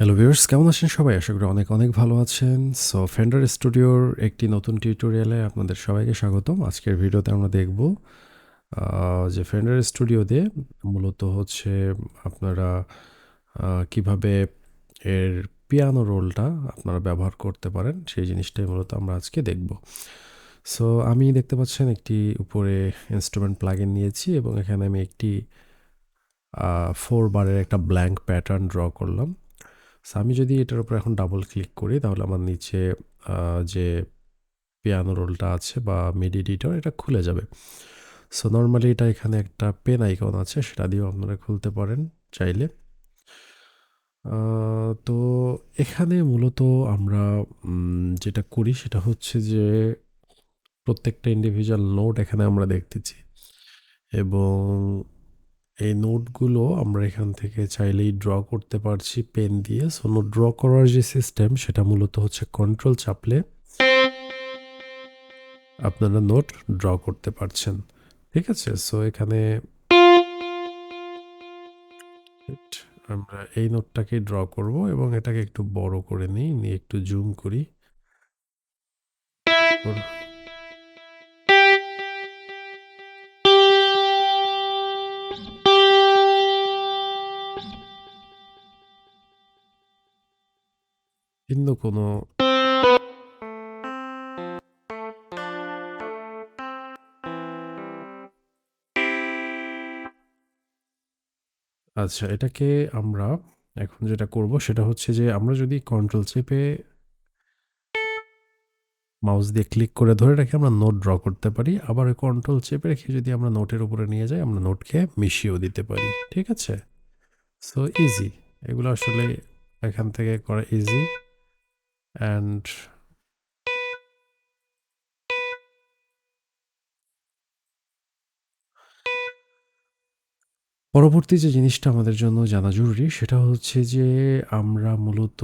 Hello viewers কেমন আছেন সবাই? আশা করি অনেক অনেক ভালো আছেন। সো ফেন্ডার স্টুডিওর একটি নতুন টিউটোরিয়ালে আপনাদের সবাইকে স্বাগতম। আজকের ভিডিওতে আমরা দেখব যে ফেন্ডার স্টুডিওতে মূলত হচ্ছে আপনারা কীভাবে এর পিয়ানো রোলটা আপনারা ব্যবহার করতে পারেন, সেই জিনিসটাই মূলত আমরা আজকে দেখব। সো আমি দেখতে পাচ্ছেন একটি উপরে ইনস্ট্রুমেন্ট প্লাগইন নিয়েছি এবং এখানে আমি একটি ফোর বারের একটা ব্ল্যাঙ্ক প্যাটার্ন ড্র করলাম। আমি যদি এটার উপর এখন ডাবল ক্লিক করি, তাহলে আমার নিচে যে পিয়ানো রোলটা আছে বা মিডি এডিটর এটা খুলে যাবে। সো নর্মালি এটা এখানে একটা পেন আইকন আছে, সেটা দিয়েও আপনারা খুলতে পারেন চাইলে। তো এখানে মূলত আমরা যেটা করি সেটা হচ্ছে যে প্রত্যেকটা ইন্ডিভিজুয়াল নোট এখানে আমরা দেখতেছি। এবং এই নোটগুলো আমরা এখান থেকে চাইলেই ড্র করতে পারছি পেন দিয়ে। সো নোট ড্র করার যে সিস্টেম সেটা মূলত হচ্ছে কন্ট্রোল চাপলে আপনারা নোট ড্র করতে পারছেন। ঠিক আছে? সো এখানে আমরা এই নোটটাকে ড্র করব এবং এটাকে একটু বড় করে নিই, নিয়ে একটু জুম করি। ভিন্ন আচ্ছা এটাকে আমরা এখন যেটা করব সেটা হচ্ছে যে আমরা যদি কন্ট্রোল চেপে মাউস দিয়ে ক্লিক করে ধরে রেখে আমরা নোট ড্র করতে পারি, আবার কন্ট্রোল চেপে রেখে যদি আমরা নোটের উপরে নিয়ে যাই, আমরা নোটকে মিশিয়েও দিতে পারি, ঠিক আছে? সো ইজি এগুলো আসলে এখান থেকে করা ইজি অ্যান্ড পরবর্তী যে জিনিসটা আমাদের জন্য জানা জরুরি, সেটা হচ্ছে যে আমরা মূলত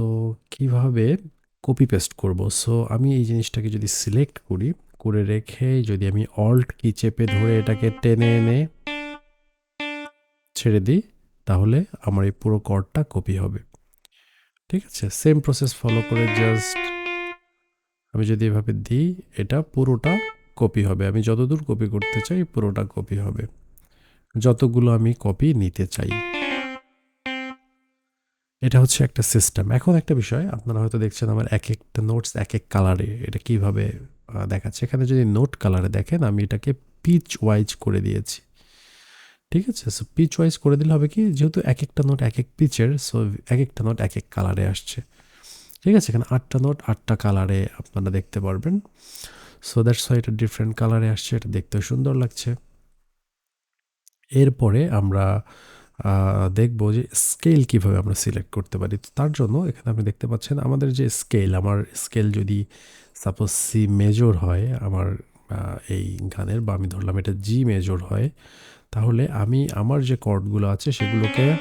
কীভাবে কপি পেস্ট করব। সো আমি এই জিনিসটাকে যদি সিলেক্ট করি, করে রেখে যদি আমি অল্ট কি চেপে ধরে এটাকে টেনে এনে ছেড়ে দিই, তাহলে আমার এই পুরো কর্ডটা কপি হবে। ঠিক আছে? সেম প্রসেস ফলো করে জাস্ট আমি যদি এভাবে দিই, এটা পুরোটা কপি হবে। আমি যতদূর কপি করতে চাই, পুরোটা কপি হবে। যতগুলো আমি কপি নিতে চাই। এটা হচ্ছে একটা সিস্টেম এখন একটা বিষয়, আপনারা হয়তো দেখছেন আমার এক একটা নোটস এক এক কালারে এটা কীভাবে দেখাচ্ছে। এখানে যদি নোট কালারে দেখেন, আমি এটাকে পিচ ওয়াইজ করে দিয়েছি। ঠিক আছে? সো পিচ ওয়াইজ করে দিলে হবে কি? যেহেতু এক একটা নোট এক এক পিচের সো এক একটা নোট এক এক কালারে আসছে। ঠিক আছে? এখানে আটটা নোট আটটা কালারে আপনারা দেখতে পারবেন। সো দ্যাটস ওয়াই এটা ডিফারেন্ট কালারে আসছে। এটা দেখতে সুন্দর লাগছে। এরপরে আমরা দেখব যে স্কেল কীভাবে আমরা সিলেক্ট করতে পারি। তো তার জন্য এখানে আপনি দেখতে পাচ্ছেন আমাদের যে স্কেল আমার স্কেল যদি সাপোজ সি মেজর হয়, আমার এই গানের বা আমি ধরলাম এটা জি মেজর হয় তাহলে আমি আমার যে কর্ডগুলো আছে সেগুলোকে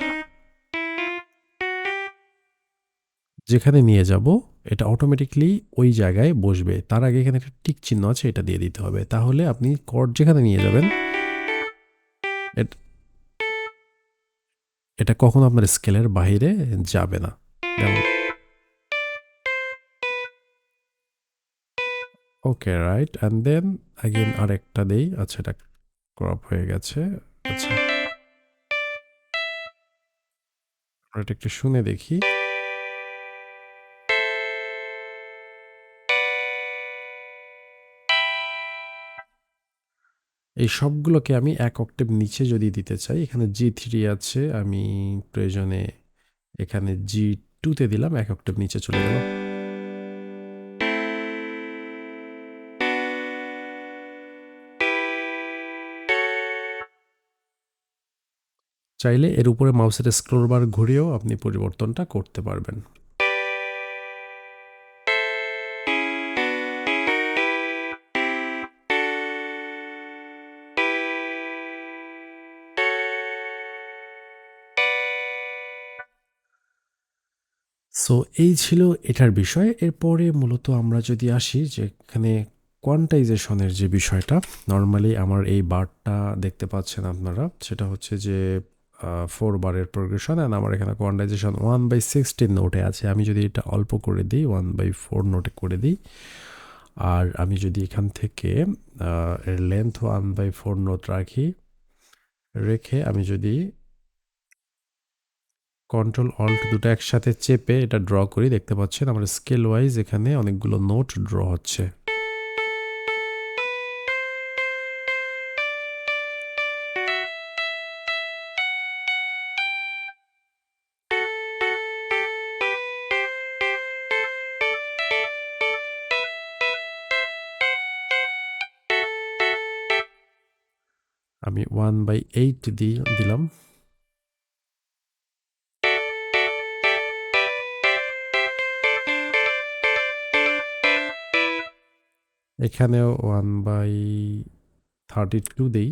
যেখানে নিয়ে যাব, এটা অটোমেটিকলি ওই জায়গায় বসবে। তার আগে এখানে একটা টিক চিহ্ন আছে, এটা দিয়ে দিতে হবে। তাহলে আপনি কর্ড যেখানে নিয়ে যাবেন, এট- কখনো আপনার স্কেলের বাইরে যাবে না। Okay right and then again আরেকটা দেই। আচ্ছা এটা ক্রপ হয়ে গেছে। আচ্ছা। আমরা একটু শুনে দেখি। এই সবগুলোকে আমি এক অক্টেভ নিচে যদি দিতে চাই, এখানে জি থ্রি আছে, আমি প্রয়োজনে এখানে জি টুতে দিলাম, এক অক্টেভ নিচে চলে গেল। চাইলে এর উপরে মাউসের স্ক্রোল বার ঘুরিয়েও আপনি পরিবর্তনটা করতে পারবেন। সো এই ছিল এটার বিষয়। এরপরে মূলত আমরা যদি আসি যে এখানে কোয়ান্টাইজেশনের যে বিষয়টা নর্মালি আমার এই বারটা দেখতে পাচ্ছেন আপনারা, সেটা হচ্ছে যে ফোর বারের প্রোগ্রেশন অ্যান্ড আমার এখানে কোয়ান্টাইজেশন ওয়ান বাই সিক্সটিন নোটে আছে। আমি যদি এটা অল্প করে দিই ওয়ান বাই ফোর নোটে করে দিই, আর আমি যদি এখান থেকে এর length one by four note রাখি, রেখে আমি যদি কন্ট্রোল অল্ট দুটো একসাথে চেপে এটা ড্র করি, দেখতে পাচ্ছেন আমার স্কেল ওয়াইজ এখানে অনেকগুলো নোট ড্র হচ্ছে। আমি ওয়ান বাই এইট দিয়ে দিলাম। এখানেও ওয়ান বাই থার্টি টু দিই।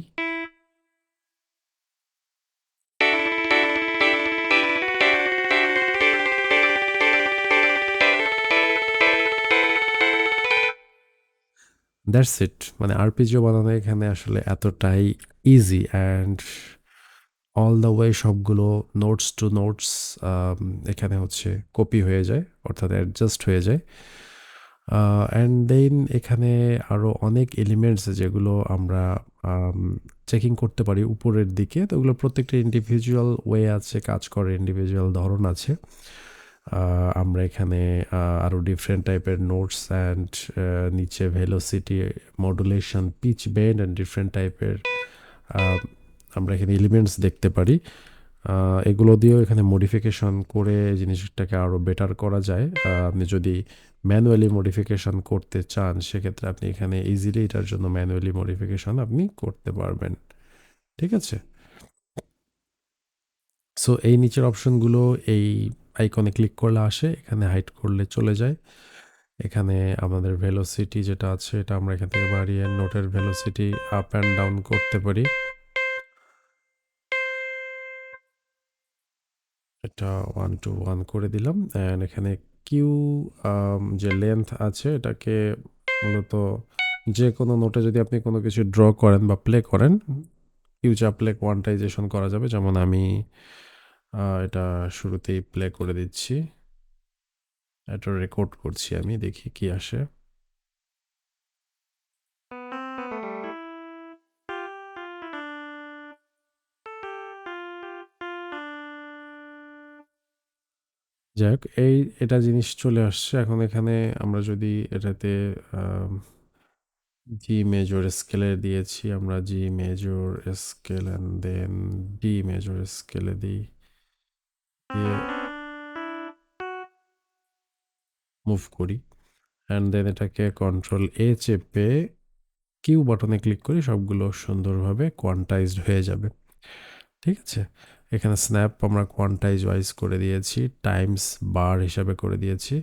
দ্যাটস ইট মানে আরপিজিও বানানো এখানে আসলে এতটাই easy and all the way সবগুলো নোটস টু নোটস এখানে হচ্ছে কপি হয়ে যায়, অর্থাৎ অ্যাডজাস্ট হয়ে যায়। অ্যান্ড দেন এখানে আরও অনেক এলিমেন্টস যেগুলো আমরা চেকিং করতে পারি উপরের দিকে। তো ওগুলো প্রত্যেকটা ইন্ডিভিজুয়াল ওয়ে আছে, কাজ করে ইন্ডিভিজুয়াল ধরন আছে। আমরা এখানে আরও ডিফারেন্ট টাইপের নোটস অ্যান্ড নিচে velocity modulation pitch bend and different টাইপের আমরা এখানে এলিমেন্টস দেখতে পারি। এগুলো দিয়েও এখানে মডিফিকেশন করে জিনিসটাকে আরও বেটার করা যায়। আপনি যদি ম্যানুয়ালি মডিফিকেশন করতে চান, সেক্ষেত্রে আপনি এখানে ইজিলি এটার জন্য ম্যানুয়ালি মডিফিকেশন আপনি করতে পারবেন। ঠিক আছে? সো এই নিচের অপশনগুলো এই আইকনে ক্লিক করলে আসে, এখানে হাইট করলে চলে যায়। এখানে আমাদের ভেলোসিটি যেটা আছে, এটা আমরা এখান থেকে বাড়িয়ে নোটের ভেলোসিটি আপ অ্যান্ড ডাউন করতে পারি। এটা ওয়ান টু ওয়ান করে দিলাম। অ্যান্ড এখানে কিউ যে লেন্থ আছে, এটাকে মূলত যে কোনো নোটে যদি আপনি কোনো কিছু ড্র করেন বা প্লে করেন কিউ চাপলে কোয়ান্টাইজেশন করা যাবে। যেমন আমি এটা শুরুতেই প্লে করে দিচ্ছি। এটা রেকর্ড করছি আমি, দেখি কি আসে। যাই হোক, এই, এটা জিনিস চলে আসছে। এখন এখানে আমরা যদি এটাতে জি মেজর স্কেলে দিয়েছি, আমরা G major scale and then D major স্কেলে দিই। মুভ করি। অ্যান্ড দেন এটাকে কন্ট্রোল এ চেপে কিউ বাটনে ক্লিক করি, সবগুলো সুন্দরভাবে কোয়ান্টাইজড হয়ে যাবে। ঠিক আছে? এখানে স্ন্যাপ আমরা কোয়ান্টাইজ ওয়াইজ করে দিয়েছি টাইমস বার হিসাবে করে দিয়েছি।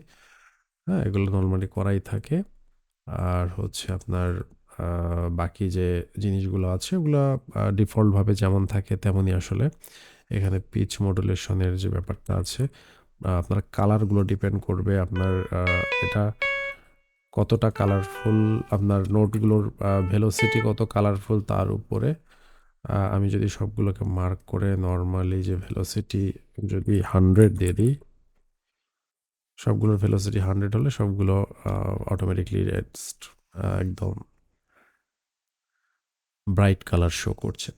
হ্যাঁ এগুলো নর্মালি করাই থাকে। আর হচ্ছে আপনার বাকি যে জিনিসগুলো আছে, ওগুলো ডিফল্টভাবে যেমন থাকে তেমনই আসলে এখানে পিচ মডুলেশনের যে ব্যাপারটা আছে আপনার কালারগুলো ডিপেন্ড করবে আপনার এটা কতটা কালারফুল আপনার নোটগুলোর ভেলোসিটি কত কালারফুল তার উপরে। আমি যদি সবগুলোকে মার্ক করে নর্মালি যে ভেলোসিটি যদি হান্ড্রেড দিয়ে দিই, সবগুলোর ভেলোসিটি হান্ড্রেড হলে সবগুলো অটোমেটিকলি একদম ব্রাইট কালার শো করছে।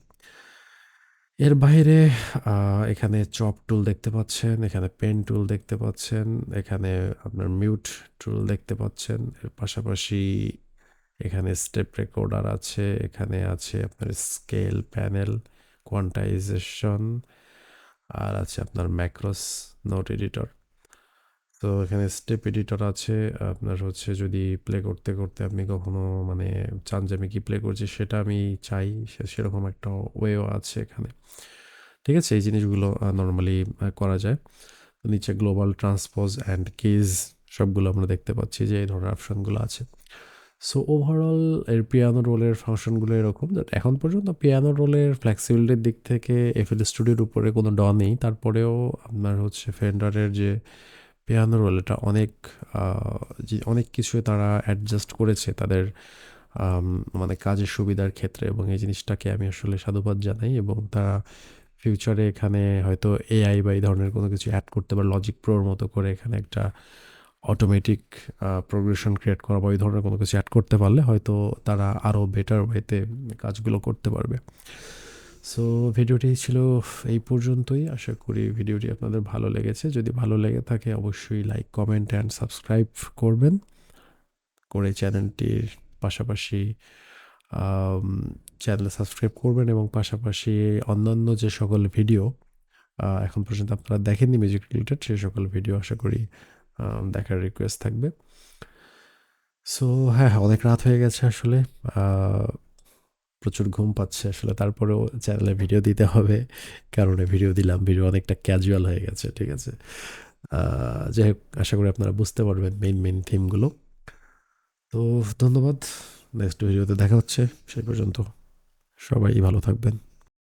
এর বাইরে এখানে চপ টুল দেখতে পাচ্ছেন, এখানে পেন টুল দেখতে পাচ্ছেন, এখানে আপনার মিউট টুল দেখতে পাচ্ছেন, এর পাশাপাশি এখানে স্টেপ রেকর্ডার আছে, এখানে আছে আপনার স্কেল প্যানেল কোয়ান্টাইজেশন আর আছে আপনার ম্যাক্রোস নোট এডিটর তো এখানে স্টেপ এডিটর আছে, আপনার হচ্ছে যদি প্লে করতে করতে আপনি কখনো মানে চান যে আমি কী প্লে করছি সেটা আমি চাই সেরকম একটা ওয়েও আছে এখানে। ঠিক আছে? এই জিনিসগুলো নর্মালি করা যায়। নিচে গ্লোবাল ট্রান্সপোজ অ্যান্ড কেজ সবগুলো আমরা দেখতে পাচ্ছি যে এই ধরনের অপশানগুলো আছে। সো ওভারঅল এর পিয়ানো রোলের ফাংশনগুলো এরকম এখন পর্যন্ত পিয়ানো রোলের ফ্লেক্সিবিলিটির দিক থেকে এফএল স্টুডিওর উপরে কোনো ড নেই। তারপরেও আপনার হচ্ছে ফেন্ডারের যে পিয়ানো রোল এটা অনেক অনেক কিছু তারা অ্যাডজাস্ট করেছে তাদের মানে কাজের সুবিধার ক্ষেত্রে এবং এই জিনিসটাকে আমি আসলে সাধুবাদ জানাই এবং তারা ফিউচারে এখানে হয়তো এআই বা এই ধরনের কোনো কিছু অ্যাড করতে পারে লজিক প্রোর মতো করে এখানে একটা অটোমেটিক প্রোগ্রেশন ক্রিয়েট করা বা এই ধরনের কোনো কিছু অ্যাড করতে পারলে হয়তো তারা আরও বেটার ওয়েতে কাজগুলো করতে পারবে। সো ভিডিওটি ছিল এই পর্যন্তই। আশা করি ভিডিওটি আপনাদের ভালো লেগেছে। যদি ভালো লেগে থাকে অবশ্যই লাইক কমেন্ট অ্যান্ড সাবস্ক্রাইব করবেন। করে চ্যানেলটির পাশাপাশি চ্যানেল সাবস্ক্রাইব করবেন এবং পাশাপাশি অন্যান্য যে সকল ভিডিও এখন পর্যন্ত আপনারা দেখেননি মিউজিক রিলেটেড সেই সকল ভিডিও আশা করি দেখার রিকোয়েস্ট থাকবে। সো হ্যাঁ অনেক রাত হয়ে গেছে আসলে। প্রচুর ঘুম পাচ্ছে আসলে। তারপরেও চ্যানেলে ভিডিও দিতে হবে। কারণে ভিডিও দিলাম। ভিডিও অনেকটা ক্যাজুয়াল হয়ে গেছে, ঠিক আছে? যাই হোক, আশা করি আপনারা বুঝতে পারবেন মেইন মেইন থিমগুলো তো, ধন্যবাদ। নেক্সট ভিডিওতে দেখা হচ্ছে। সেই পর্যন্ত সবাই ভালো থাকবেন।